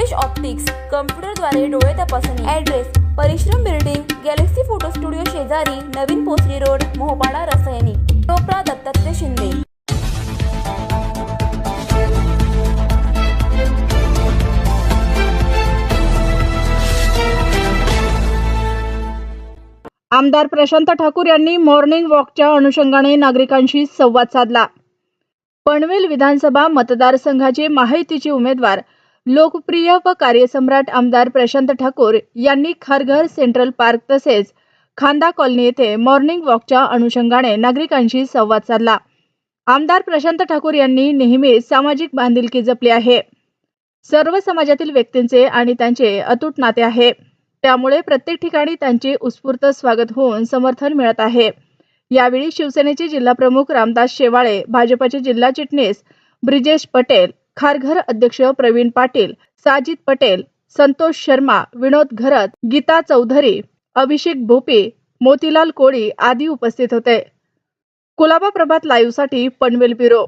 Deepesh optics कम्प्युटरद्वारे डोळे तपासणी. Address परिश्रम बिल्डिंग गॅलेक्सी फोटो स्टुडिओ शेजारी नवीन पोसरी रोड मोहपाडा रसायनी. टोपरा दत्तात्रय शिंदे. आमदार प्रशांत ठाकूर यांनी मॉर्निंग वॉकच्या अनुषंगाने नागरिकांशी संवाद साधला. पनवेल विधानसभा मतदारसंघाचे माहितीचे उमेदवार लोकप्रिय व कार्यसम्राट आमदार प्रशांत ठाकूर यांनी खारघर सेंट्रल पार्क तसेच खांदा कॉलनी येथे मॉर्निंग वॉकच्या अनुषंगाने नागरिकांशी संवाद साधला. आमदार प्रशांत ठाकूर यांनी नेहमीच सामाजिक बांधिलकी जपली आहे. सर्व समाजातील व्यक्तींचे आणि त्यांचे अतूट नाते आहे. त्यामुळे प्रत्येक ठिकाणी त्यांचे उत्स्फूर्त स्वागत होऊन समर्थन मिळत आहे. यावेळी शिवसेनेचे जिल्हाप्रमुख रामदास शेवाळे भाजपचे जिल्हा चिटणीस ब्रिजेश पटेल खारघर अध्यक्ष प्रवीण पाटील साजिद पटेल संतोष शर्मा विनोद घरत गीता चौधरी अभिषेक भोपी मोतीलाल कोळी आदी उपस्थित होते. कुलाबा प्रभात लाईव्हसाठी पनवेल ब्युरो.